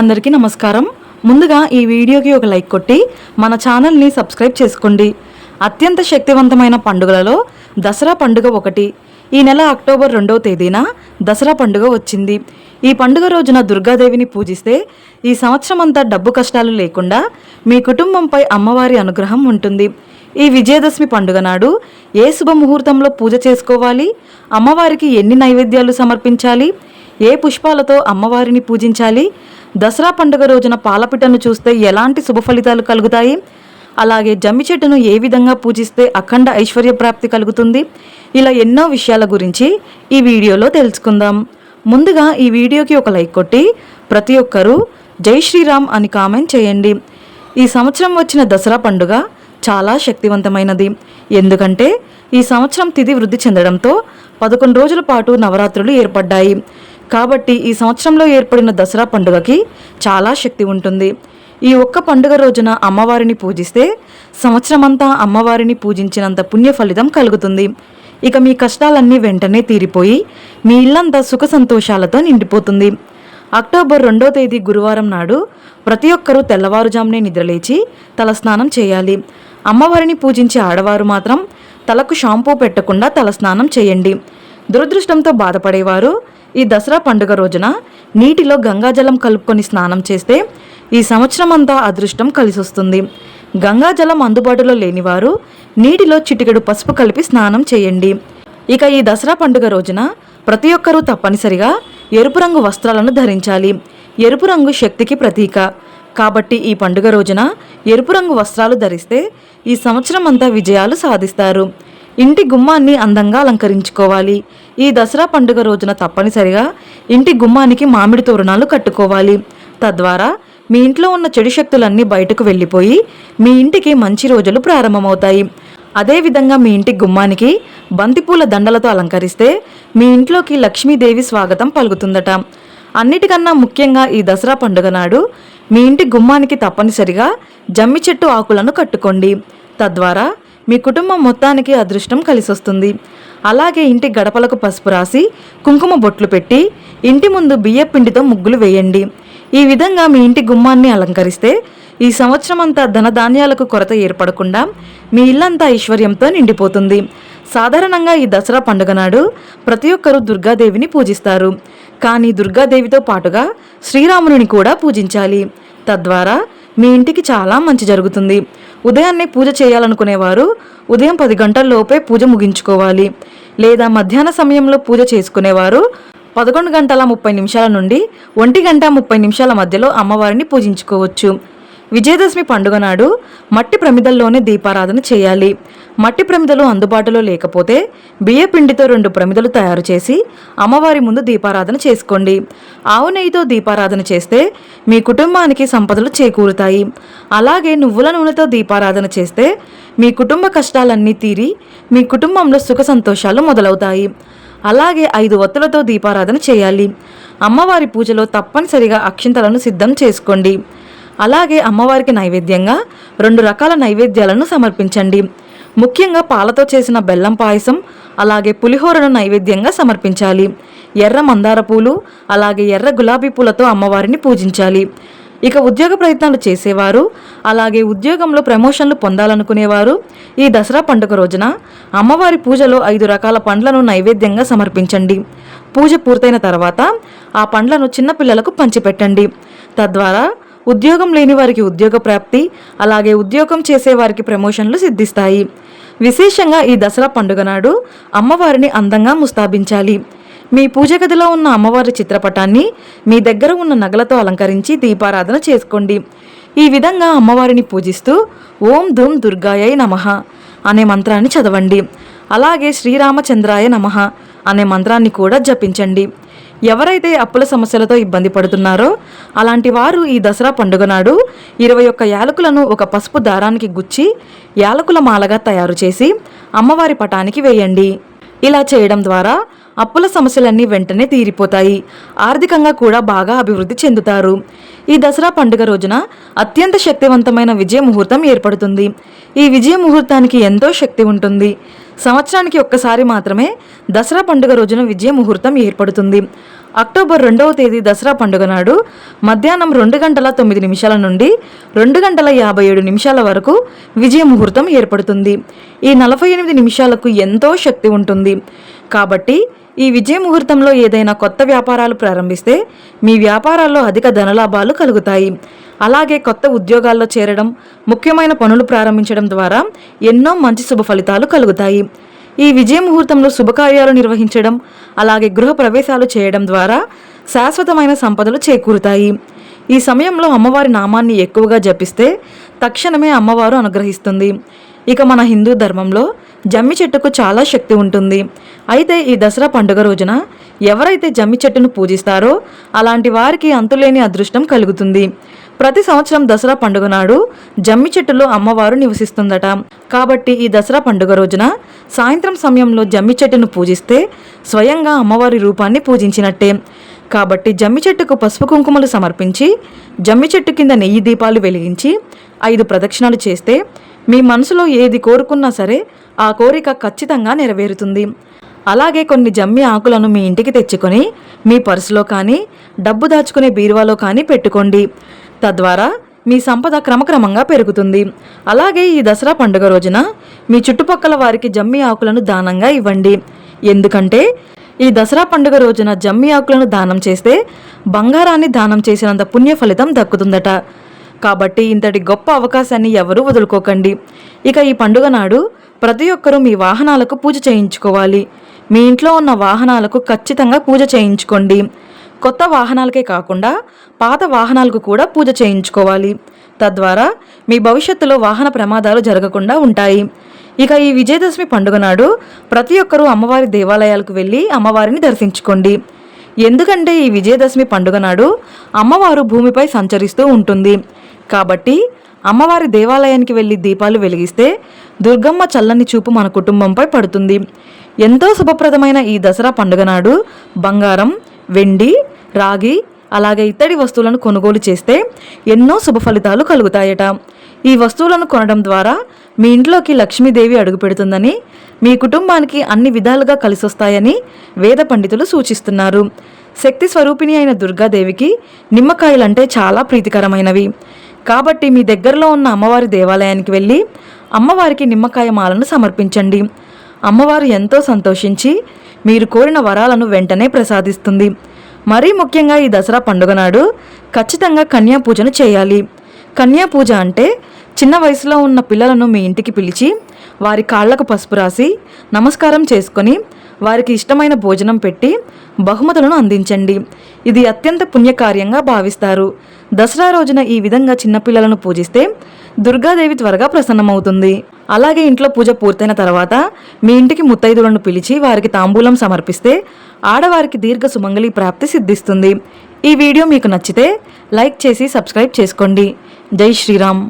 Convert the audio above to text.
అందరికీ నమస్కారం. ముందుగా ఈ వీడియోకి ఒక లైక్ కొట్టి మన ఛానల్ని సబ్స్క్రైబ్ చేసుకోండి. అత్యంత శక్తివంతమైన పండుగలలో దసరా పండుగ ఒకటి. ఈ నెల అక్టోబర్ రెండవ తేదీన దసరా పండుగ వచ్చింది. ఈ పండుగ రోజున దుర్గాదేవిని పూజిస్తే ఈ సంవత్సరం అంతా డబ్బు కష్టాలు లేకుండా మీ కుటుంబంపై అమ్మవారి అనుగ్రహం ఉంటుంది. ఈ విజయదశమి పండుగ నాడు ఏ శుభముహూర్తంలో పూజ చేసుకోవాలి? అమ్మవారికి ఎన్ని నైవేద్యాలు సమర్పించాలి? ఏ పుష్పాలతో అమ్మవారిని పూజించాలి? దసరా పండుగ రోజున పాలపిట్టను చూస్తే ఎలాంటి శుభ ఫలితాలు కలుగుతాయి? అలాగే జమ్మి చెట్టును ఏ విధంగా పూజిస్తే అఖండ ఐశ్వర్య ప్రాప్తి కలుగుతుంది? ఇలా ఎన్నో విషయాల గురించి ఈ వీడియోలో తెలుసుకుందాం. ముందుగా ఈ వీడియోకి ఒక లైక్ కొట్టి ప్రతి ఒక్కరూ జై శ్రీరామ్ అని కామెంట్ చేయండి. ఈ సంవత్సరం వచ్చిన దసరా పండుగ చాలా శక్తివంతమైనది. ఎందుకంటే ఈ సంవత్సరం తిథి వృద్ధి చెందడంతో పదకొండు రోజుల పాటు నవరాత్రులు ఏర్పడ్డాయి. కాబట్టి ఈ సంవత్సరంలో ఏర్పడిన దసరా పండుగకి చాలా శక్తి ఉంటుంది. ఈ ఒక్క పండుగ రోజున అమ్మవారిని పూజిస్తే సంవత్సరమంతా అమ్మవారిని పూజించినంత పుణ్య ఫలితం కలుగుతుంది. ఇక మీ కష్టాలన్నీ వెంటనే తీరిపోయి మీ ఇల్లంతా సుఖ సంతోషాలతో నిండిపోతుంది. అక్టోబర్ రెండో తేదీ గురువారం నాడు ప్రతి ఒక్కరూ తెల్లవారుజామునే నిద్రలేచి తలస్నానం చేయాలి. అమ్మవారిని పూజించే ఆడవారు మాత్రం తలకు షాంపూ పెట్టకుండా తలస్నానం చేయండి. దురదృష్టంతో బాధపడేవారు ఈ దసరా పండుగ రోజున నీటిలో గంగాజలం కలుపుకొని స్నానం చేస్తే ఈ సంవత్సరం అంతా అదృష్టం కలిసొస్తుంది. గంగాజలం అందుబాటులో లేనివారు నీటిలో చిటికెడు పసుపు కలిపి స్నానం చేయండి. ఇక ఈ దసరా పండుగ రోజున ప్రతి ఒక్కరూ తప్పనిసరిగా ఎరుపు రంగు వస్త్రాలను ధరించాలి. ఎరుపు రంగు శక్తికి ప్రతీక. కాబట్టి ఈ పండుగ రోజున ఎరుపు రంగు వస్త్రాలు ధరిస్తే ఈ సంవత్సరం అంతా విజయాలు సాధిస్తారు. ఇంటి గుమ్మాన్ని అందంగా అలంకరించుకోవాలి. ఈ దసరా పండుగ రోజున తప్పనిసరిగా ఇంటి గుమ్మానికి మామిడి తోరణాలు కట్టుకోవాలి. తద్వారా మీ ఇంట్లో ఉన్న చెడు శక్తులన్నీ బయటకు వెళ్ళిపోయి మీ ఇంటికి మంచి రోజులు ప్రారంభమవుతాయి. అదేవిధంగా మీ ఇంటి గుమ్మానికి బంతిపూల దండలతో అలంకరిస్తే మీ ఇంట్లోకి లక్ష్మీదేవి స్వాగతం పలుకుతుందట. అన్నిటికన్నా ముఖ్యంగా ఈ దసరా పండుగ నాడు మీ ఇంటి గుమ్మానికి తప్పనిసరిగా జమ్మి చెట్టు ఆకులను కట్టుకోండి. తద్వారా మీ కుటుంబం మొత్తానికి అదృష్టం కలిసొస్తుంది. అలాగే ఇంటి గడపలకు పసుపు రాసి కుంకుమ బొట్లు పెట్టి ఇంటి ముందు బియ్యపిండితో ముగ్గులు వేయండి. ఈ విధంగా మీ ఇంటి గుమ్మాన్ని అలంకరిస్తే ఈ సంవత్సరం అంతా ధనధాన్యాలకు కొరత ఏర్పడకుండా మీ ఇల్లంతా ఐశ్వర్యంతో నిండిపోతుంది. సాధారణంగా ఈ దసరా పండుగ నాడు ప్రతి ఒక్కరూ దుర్గాదేవిని పూజిస్తారు. కానీ దుర్గాదేవితో పాటుగా శ్రీరాముని కూడా పూజించాలి. తద్వారా మీ ఇంటికి చాలా మంచి జరుగుతుంది. ఉదయాన్నే పూజ చేయాలనుకునేవారు. ఉదయం పది గంటల్లోపే పూజ ముగించుకోవాలి. లేదా మధ్యాహ్న సమయంలో పూజ చేసుకునేవారు. పదకొండు గంటల ముప్పై నిమిషాల నుండి ఒంటి గంట ముప్పై నిమిషాల మధ్యలో అమ్మవారిని పూజించుకోవచ్చు. విజయదశమి పండుగ నాడు మట్టి ప్రమిదల్లోనే దీపారాధన చేయాలి. మట్టి ప్రమిదలు అందుబాటులో లేకపోతే బియ్య పిండితో రెండు ప్రమిదలు తయారు చేసి అమ్మవారి ముందు దీపారాధన చేసుకోండి. ఆవు నెయ్యితో దీపారాధన చేస్తే మీ కుటుంబానికి సంపదలు చేకూరుతాయి. అలాగే నువ్వుల నూనెతో దీపారాధన చేస్తే మీ కుటుంబ కష్టాలన్నీ తీరి మీ కుటుంబంలో సుఖ సంతోషాలు మొదలవుతాయి. అలాగే ఐదు ఒత్తులతో దీపారాధన చేయాలి. అమ్మవారి పూజలో తప్పనిసరిగా అక్షింతలను సిద్ధం చేసుకోండి. అలాగే అమ్మవారికి నైవేద్యంగా రెండు రకాల నైవేద్యాలను సమర్పించండి. ముఖ్యంగా పాలతో చేసిన బెల్లం పాయసం అలాగే పులిహోరను నైవేద్యంగా సమర్పించాలి. ఎర్ర మందార పూలు అలాగే ఎర్ర గులాబీ పూలతో అమ్మవారిని పూజించాలి. ఇక ఉద్యోగ ప్రయత్నాలు చేసేవారు అలాగే ఉద్యోగంలో ప్రమోషన్లు పొందాలనుకునేవారు. ఈ దసరా పండుగ రోజున అమ్మవారి పూజలో ఐదు రకాల పండ్లను నైవేద్యంగా సమర్పించండి. పూజ పూర్తయిన తర్వాత ఆ పండ్లను చిన్నపిల్లలకు పంచిపెట్టండి. తద్వారా ఉద్యోగం లేని వారికి ఉద్యోగ ప్రాప్తి అలాగే ఉద్యోగం చేసేవారికి ప్రమోషన్లు సిద్ధిస్తాయి. విశేషంగా ఈ దసరా పండుగ నాడు అమ్మవారిని అందంగా ముస్తాబించాలి. మీ పూజ గదిలో ఉన్న అమ్మవారి చిత్రపటాన్ని మీ దగ్గర ఉన్న నగలతో అలంకరించి దీపారాధన చేసుకోండి. ఈ విధంగా అమ్మవారిని పూజిస్తూ ఓం ధూమ్ దుర్గాయై నమః అనే మంత్రాన్ని చదవండి. అలాగే శ్రీరామచంద్రాయ నమః అనే మంత్రాన్ని కూడా జపించండి. ఎవరైతే అప్పుల సమస్యలతో ఇబ్బంది పడుతున్నారో అలాంటి వారు ఈ దసరా పండుగ నాడు ఇరవై ఒక్క యాలకులను ఒక పసుపు దారానికి గుచ్చి యాలకుల మాలగా తయారు చేసి అమ్మవారి పటానికి వేయండి. ఇలా చేయడం ద్వారా అప్పుల సమస్యలన్నీ వెంటనే తీరిపోతాయి. ఆర్థికంగా కూడా బాగా అభివృద్ధి చెందుతారు. ఈ దసరా పండుగ రోజున అత్యంత శక్తివంతమైన విజయ ముహూర్తం ఏర్పడుతుంది. ఈ విజయ ముహూర్తానికి ఎంతో శక్తి ఉంటుంది. సంవత్సరానికి ఒక్కసారి మాత్రమే దసరా పండుగ రోజున విజయ ముహూర్తం ఏర్పడుతుంది. అక్టోబర్ రెండవ తేదీ దసరా పండుగ నాడు మధ్యాహ్నం రెండు గంటల తొమ్మిది నిమిషాల నుండి రెండు గంటల యాభై ఏడు నిమిషాల వరకు విజయ ముహూర్తం ఏర్పడుతుంది. ఈ నలభై ఎనిమిది నిమిషాలకు ఎంతో శక్తి ఉంటుంది. కాబట్టి ఈ విజయ ముహూర్తంలో ఏదైనా కొత్త వ్యాపారాలు ప్రారంభిస్తే మీ వ్యాపారాల్లో అధిక ధనలాభాలు కలుగుతాయి. అలాగే కొత్త ఉద్యోగాల్లో చేరడం ముఖ్యమైన పనులు ప్రారంభించడం ద్వారా ఎన్నో మంచి శుభ ఫలితాలు కలుగుతాయి. ఈ విజయ ముహూర్తంలో శుభకార్యాలు నిర్వహించడం అలాగే గృహ ప్రవేశాలు చేయడం ద్వారా శాశ్వతమైన సంపదలు చేకూరుతాయి. ఈ సమయంలో అమ్మవారి నామాన్ని ఎక్కువగా జపిస్తే తక్షణమే అమ్మవారు అనుగ్రహిస్తుంది. ఇక మన హిందూ ధర్మంలో జమ్మి చెట్టుకు చాలా శక్తి ఉంటుంది. అయితే ఈ దసరా పండుగ రోజున ఎవరైతే జమ్మి చెట్టును పూజిస్తారో అలాంటి వారికి అంతులేని అదృష్టం కలుగుతుంది. ప్రతి సంవత్సరం దసరా పండుగ నాడు జమ్మి చెట్టులో అమ్మవారు నివసిస్తుందట. కాబట్టి ఈ దసరా పండుగ రోజున సాయంత్రం సమయంలో జమ్మి చెట్టును పూజిస్తే స్వయంగా అమ్మవారి రూపాన్ని పూజించినట్టే. కాబట్టి జమ్మి చెట్టుకు పసుపు కుంకుమలు సమర్పించి జమ్మి చెట్టు కింద నెయ్యి దీపాలు వెలిగించి ఐదు ప్రదక్షిణాలు చేస్తే మీ మనసులో ఏది కోరుకున్నా సరే ఆ కోరిక ఖచ్చితంగా నెరవేరుతుంది. అలాగే కొన్ని జమ్మి ఆకులను మీ ఇంటికి తెచ్చుకొని మీ పర్సులో కానీ డబ్బు దాచుకునే బీరువాలో కానీ పెట్టుకోండి. తద్వారా మీ సంపద క్రమక్రమంగా పెరుగుతుంది. అలాగే ఈ దసరా పండుగ రోజున మీ చుట్టుపక్కల వారికి జమ్మి ఆకులను దానంగా ఇవ్వండి. ఎందుకంటే ఈ దసరా పండుగ రోజున జమ్మి ఆకులను దానం చేస్తే బంగారాన్ని దానం చేసినంత పుణ్య ఫలితం దక్కుతుందట. కాబట్టి ఇంతటి గొప్ప అవకాశాన్ని ఎవరూ వదులుకోకండి. ఇక ఈ పండుగ నాడు ప్రతి ఒక్కరూ మీ వాహనాలకు పూజ చేయించుకోవాలి. మీ ఇంట్లో ఉన్న వాహనాలకు ఖచ్చితంగా పూజ చేయించుకోండి. కొత్త వాహనాలకే కాకుండా పాత వాహనాలకు కూడా పూజ చేయించుకోవాలి. తద్వారా మీ భవిష్యత్తులో వాహన ప్రమాదాలు జరగకుండా ఉంటాయి. ఇక ఈ విజయదశమి పండుగ నాడు ప్రతి ఒక్కరూ అమ్మవారి దేవాలయాలకు వెళ్ళి అమ్మవారిని దర్శించుకోండి. ఎందుకంటే ఈ విజయదశమి పండుగ నాడు అమ్మవారు భూమిపై సంచరిస్తూ ఉంటుంది. కాబట్టి అమ్మవారి దేవాలయానికి వెళ్ళి దీపాలు వెలిగిస్తే దుర్గమ్మ చల్లని చూపు మన కుటుంబంపై పడుతుంది. ఎంతో శుభప్రదమైన ఈ దసరా పండుగ నాడు బంగారం వెండి రాగి అలాగే ఇత్తడి వస్తువులను కొనుగోలు చేస్తే ఎన్నో శుభ ఫలితాలు కలుగుతాయట. ఈ వస్తువులను కొనడం ద్వారా మీ ఇంట్లోకి లక్ష్మీదేవి అడుగుపెడుతుందని మీ కుటుంబానికి అన్ని విధాలుగా కలిసొస్తాయని వేద పండితులు సూచిస్తున్నారు. శక్తి స్వరూపిణి అయిన దుర్గాదేవికి నిమ్మకాయలంటే చాలా ప్రీతికరమైనవి. కాబట్టి మీ దగ్గరలో ఉన్న అమ్మవారి దేవాలయానికి వెళ్ళి అమ్మవారికి నిమ్మకాయ మాలను సమర్పించండి. అమ్మవారు ఎంతో సంతోషించి మీరు కోరిన వరాలను వెంటనే ప్రసాదిస్తుంది. మరీ ముఖ్యంగా ఈ దసరా పండుగ నాడు ఖచ్చితంగా కన్యా పూజను చేయాలి. కన్యా పూజ అంటే చిన్న వయసులో ఉన్న పిల్లలను మీ ఇంటికి పిలిచి వారి కాళ్ళకు పసుపు రాసి నమస్కారం చేసుకొని వారికి ఇష్టమైన భోజనం పెట్టి బహుమతులను అందించండి. ఇది అత్యంత పుణ్యకార్యంగా భావిస్తారు. దసరా రోజున ఈ విధంగా చిన్నపిల్లలను పూజిస్తే దుర్గాదేవి త్వరగా ప్రసన్నమవుతుంది. అలాగే ఇంట్లో పూజ పూర్తయిన తర్వాత మీ ఇంటికి ముత్తైదులను పిలిచి వారికి తాంబూలం సమర్పిస్తే ఆడవారికి దీర్ఘ సుమంగళి ప్రాప్తి సిద్ధిస్తుంది. ఈ వీడియో మీకు నచ్చితే లైక్ చేసి సబ్స్క్రైబ్ చేసుకోండి. జై శ్రీరామ్.